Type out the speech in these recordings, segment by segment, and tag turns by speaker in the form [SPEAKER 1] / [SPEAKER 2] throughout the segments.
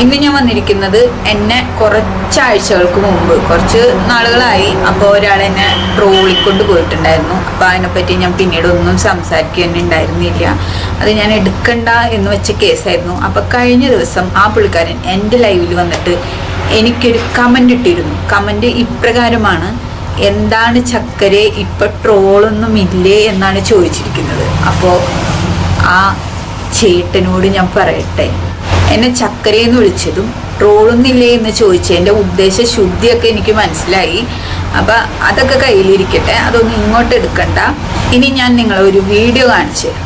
[SPEAKER 1] ഇന്ന് ഞാൻ വന്നിരിക്കുന്നത് എന്നെ കുറച്ചാഴ്ചകൾക്ക് മുമ്പ് കുറച്ച് നാളുകളായി. അപ്പോൾ ഒരാൾ എന്നെ ട്രോളിക്കൊണ്ട് പോയിട്ടുണ്ടായിരുന്നു. അപ്പോൾ അതിനെപ്പറ്റി ഞാൻ പിന്നീട് ഒന്നും സംസാരിക്കുക ഉണ്ടായിരുന്നില്ല അത് ഞാൻ എടുക്കണ്ട എന്ന് വെച്ച കേസായിരുന്നു. അപ്പോൾ കഴിഞ്ഞ ദിവസം ആ പുള്ളിക്കാരൻ എന്റെ ലൈവിൽ വന്നിട്ട് എനിക്കൊരു കമന്റ് ഇട്ടിരുന്നു. കമന്റ് ഇപ്രകാരമാണ് എന്താണ് ചക്കരെ ഇപ്പം ട്രോളൊന്നും ഇല്ലേ? എന്നാണ് ചോദിച്ചിരിക്കുന്നത്. അപ്പോൾ ആ ചേട്ടനോട് ഞാൻ പറയട്ടെ. എന്നെ ചക്കരയെന്ന് വിളിച്ചതും ട്രോളുന്നില്ലേ എന്ന് ചോദിച്ചത് എന്റെ ഉദ്ദേശ ശുദ്ധിയൊക്കെ എനിക്ക് മനസ്സിലായി. അപ്പം അതൊക്കെ കയ്യിലിരിക്കട്ടെ അതൊന്നും ഇങ്ങോട്ട് എടുക്കണ്ട. ഇനി ഞാൻ നിങ്ങളെ ഒരു വീഡിയോ കാണിച്ചു തരാം.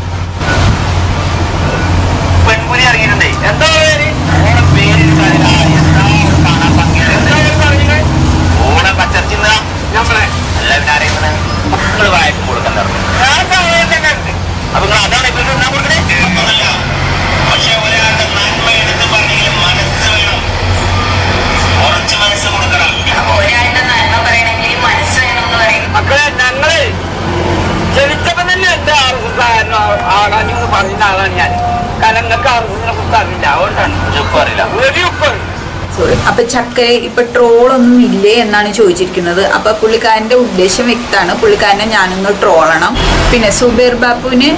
[SPEAKER 2] അപ്പൊ ചക്ക ഇപ്പൊ
[SPEAKER 1] ട്രോളൊന്നും ഇല്ലേ എന്നാണ് ചോദിച്ചിരിക്കുന്നത്. അപ്പൊ പുള്ളിക്കാരന്റെ ഉദ്ദേശം വ്യക്തമാണ്. പുള്ളിക്കാരനെ ഞാനൊന്ന് ട്രോളണം. പിന്നെ സുബേർ ബാപ്പുവിന്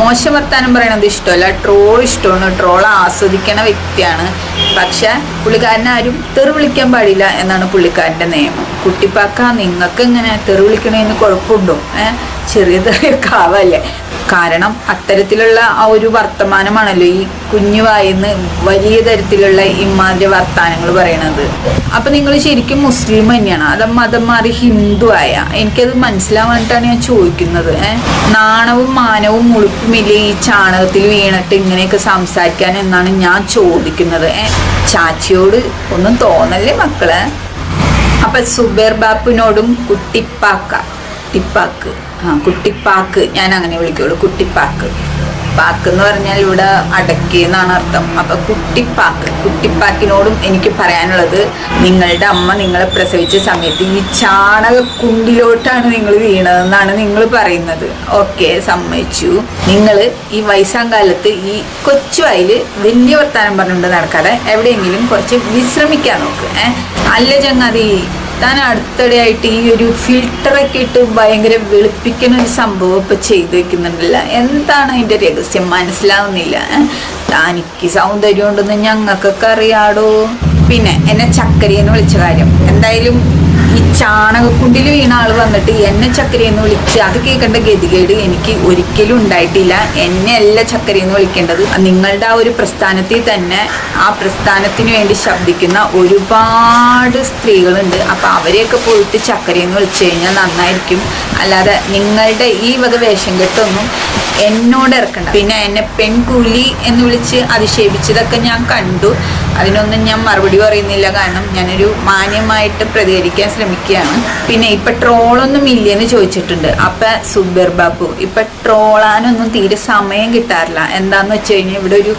[SPEAKER 1] മോശം വർത്താനം പറയണത് ഇഷ്ടമല്ല. ട്രോൾ ഇഷ്ടമാണ്. ട്രോൾ ആസ്വദിക്കണ വ്യക്തിയാണ്. പക്ഷെ പുള്ളിക്കാരനെ ആരും തെറി വിളിക്കാൻ പാടില്ല എന്നാണ് പുള്ളിക്കാരന്റെ നിയമം. കുട്ടിപ്പാക്ക നിങ്ങൾക്ക് എങ്ങനെ തെറി വിളിക്കണേന്ന് കുഴപ്പമുണ്ടോ? ഏഹ് ചെറിയ ആവല്ലേ കാരണം അത്തരത്തിലുള്ള ആ ഒരു വർത്തമാനമാണല്ലോ ഈ കുഞ്ഞു വായിന്ന് വലിയ തരത്തിലുള്ള ഇമാതിരി വർത്തമാനങ്ങൾ പറയണത്. അപ്പൊ നിങ്ങൾ ശരിക്കും മുസ്ലിം തന്നെയാണ്. അത് മതം മാറി ഹിന്ദു ആയ. എനിക്കത് മനസ്സിലാവാനിട്ടാണ് ഞാൻ ചോദിക്കുന്നത്. നാണവും മാനവും മുഴുപ്പുമില്ല ഈ ചാണകത്തിൽ വീണിട്ട് ഇങ്ങനെയൊക്കെ സംസാരിക്കാൻ എന്നാണ് ഞാൻ ചോദിക്കുന്നത്. ചാച്ചിയോട് ഒന്നും തോന്നല്ലേ മക്കളെ? അപ്പൊ സുബേർ ബാപ്പിനോടും കുട്ടിപ്പാക്ക. കുട്ടിപ്പാക്ക്. കുട്ടിപ്പാക്ക്. ഞാൻ അങ്ങനെ വിളിക്കുള്ളൂ കുട്ടിപ്പാക്ക്. പാക്ക് എന്ന് പറഞ്ഞാൽ ഇവിടെ അടക്കി എന്നാണ് അർത്ഥം. അപ്പൊ കുട്ടിപ്പാക്ക്. കുട്ടിപ്പാക്കിനോടും എനിക്ക് പറയാനുള്ളത് നിങ്ങളുടെ അമ്മ നിങ്ങളെ പ്രസവിച്ച സമയത്ത് ഈ ചാണക കുണ്ടിലോട്ടാണ് നിങ്ങൾ വീണതെന്നാണ് നിങ്ങൾ പറയുന്നത്. ഓക്കെ സമ്മതിച്ചു. നിങ്ങൾ ഈ വയസ്സാം കാലത്ത് ഈ കൊച്ചു വയൽ വലിയ വർത്താനം പറഞ്ഞുകൊണ്ട് നടക്കാതെ എവിടെയെങ്കിലും കുറച്ച് വിശ്രമിക്കാൻ നോക്ക് ഏഹ് അല്ല ചങ്ങാതി താൻ അടുത്തിടെയായിട്ട് ഈ ഒരു ഫിൽട്ടറൊക്കെ ഇട്ട് ഭയങ്കര വെളുപ്പിക്കുന്ന ഒരു സംഭവം ഇപ്പൊ ചെയ്തു വെക്കുന്നുണ്ടല്ല. എന്താണ് അതിന്റെ രഹസ്യം? മനസ്സിലാവുന്നില്ല? തനിക്ക് സൗന്ദര്യം ഉണ്ടെന്ന് ഞങ്ങൾക്കൊക്കെ അറിയാടോ. പിന്നെ എന്നെ ചക്കരയെന്ന് വിളിച്ച കാര്യം. എന്തായാലും ഈ ചാണകക്കുണ്ടിൽ വീണ ആൾ വന്നിട്ട് എന്നെ ചക്കരയെന്ന് വിളിച്ച് അത് കേൾക്കേണ്ട ഗതികേട് എനിക്ക് ഒരിക്കലും ഉണ്ടായിട്ടില്ല. എന്നെ അല്ല ചക്കരയെന്ന് വിളിക്കേണ്ടത്. നിങ്ങളുടെ ആ ഒരു പ്രസ്ഥാനത്തിൽ തന്നെ ആ പ്രസ്ഥാനത്തിന് വേണ്ടി ശബ്ദിക്കുന്ന ഒരുപാട് സ്ത്രീകളുണ്ട്. അപ്പൊ അവരെയൊക്കെ പോയിട്ട് ചക്കരയെന്ന് വിളിച്ചു കഴിഞ്ഞാൽ നന്നായിരിക്കും. അല്ലാതെ നിങ്ങളുടെ ഈ വക വേഷം കെട്ടൊന്നും എന്നോട് ഇറക്കണ്ട. പിന്നെ എന്നെ പെൺകൂലി എന്ന് വിളിച്ച് അധിക്ഷേപിച്ചതൊക്കെ ഞാൻ കണ്ടു. അതിനൊന്നും ഞാൻ മറുപടി പറയുന്നില്ല. കാരണം ഞാനൊരു മാന്യമായിട്ട് പ്രതികരിക്കാൻ ശ്രമിക്കുകയാണ്. പിന്നെ ഇപ്പൊ ട്രോളൊന്നും ഇല്ലെന്ന് ചോദിച്ചിട്ടുണ്ട്. അപ്പൊ സുബർ ബാബു ഇപ്പൊ ട്രോളാനൊന്നും തീരെ സമയം കിട്ടാറില്ല. എന്താന്ന് വെച്ച് കഴിഞ്ഞാൽ ഇവിടെ ഒരു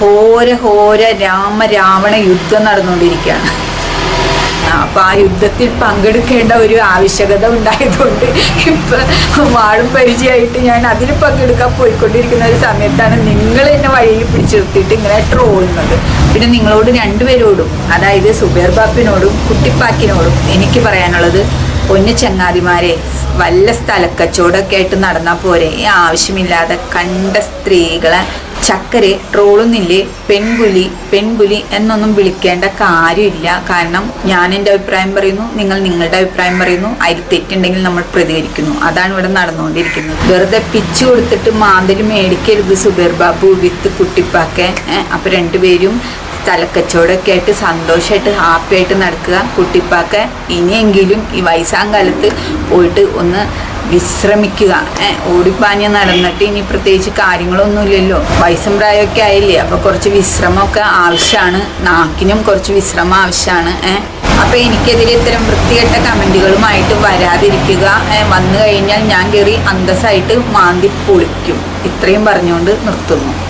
[SPEAKER 1] ഹോര ഹോര രാമ രാവണ യുദ്ധം നടന്നുകൊണ്ടിരിക്കുകയാണ്. അപ്പൊ ആ യുദ്ധത്തിൽ പങ്കെടുക്കേണ്ട ഒരു ആവശ്യകത ഉണ്ടായതുകൊണ്ട് ഇപ്പൊ വാളും പരിചയമായിട്ട് ഞാൻ അതിൽ പങ്കെടുക്കാൻ പോയിക്കൊണ്ടിരിക്കുന്ന ഒരു സമയത്താണ് നിങ്ങൾ എന്നെ വഴിയിൽ പിടിച്ചെടുത്തിട്ട് ഇങ്ങനെ ട്രോളുന്നത്. പിന്നെ നിങ്ങളോട് രണ്ടുപേരോടും അതായത് സുബേർ ബാപ്പിനോടും കുട്ടിപ്പാക്കിനോടും എനിക്ക് പറയാനുള്ളത് പൊന്നു ചങ്ങാതിമാരെ വല്ല സ്ഥലക്കച്ചവടമൊക്കെ ആയിട്ട് നടന്നാൽ പോരെ. ആവശ്യമില്ലാതെ കണ്ട സ്ത്രീകളെ ചക്കരെ ട്രോളുന്നില്ലേ പെൺപുലി പെൺപുലി എന്നൊന്നും വിളിക്കേണ്ട കാര്യമില്ല. കാരണം ഞാൻ എന്റെ അഭിപ്രായം പറയുന്നു നിങ്ങൾ നിങ്ങളുടെ അഭിപ്രായം പറയുന്നു അതിൽ തെറ്റുണ്ടെങ്കിൽ നമ്മൾ പ്രതികരിക്കുന്നു. അതാണ് ഇവിടെ നടന്നുകൊണ്ടിരിക്കുന്നത്. വെറുതെ പിച്ചു കൊടുത്തിട്ട് മാന്തൽ മേടിക്കരുത് സുബേർ ബാബു വിത്ത് കുട്ടിപ്പാക്കെ. അപ്പൊ രണ്ടുപേരും സ്ഥലക്കച്ചവടമൊക്കെ ആയിട്ട് സന്തോഷമായിട്ട് ഹാപ്പി ആയിട്ട് നടക്കുക. കുട്ടിപ്പാക്ക ഇനിയെങ്കിലും ഈ വയസ്സാം കാലത്ത് പോയിട്ട് ഒന്ന് വിശ്രമിക്കുക. ഓടിപ്പാഞ്ഞ് നടന്നിട്ട് ഇനി പ്രത്യേകിച്ച് കാര്യങ്ങളൊന്നുമില്ലല്ലോ. വയസ്സും പ്രായമൊക്കെ ആയില്ലേ? അപ്പൊ കുറച്ച് വിശ്രമമൊക്കെ ആവശ്യമാണ്. നാക്കിനും കുറച്ച് വിശ്രമം ആവശ്യമാണ്. ഏഹ് അപ്പൊ എനിക്കെതിരെ ഇത്തരം വൃത്തികെട്ട കമന്റുകളുമായിട്ട് വരാതിരിക്കുക. വന്നു കഴിഞ്ഞാൽ ഞാൻ കയറി അന്തസ്സായിട്ട് മാന്തി പൊളിക്കും. ഇത്രയും പറഞ്ഞുകൊണ്ട് നിർത്തുന്നു.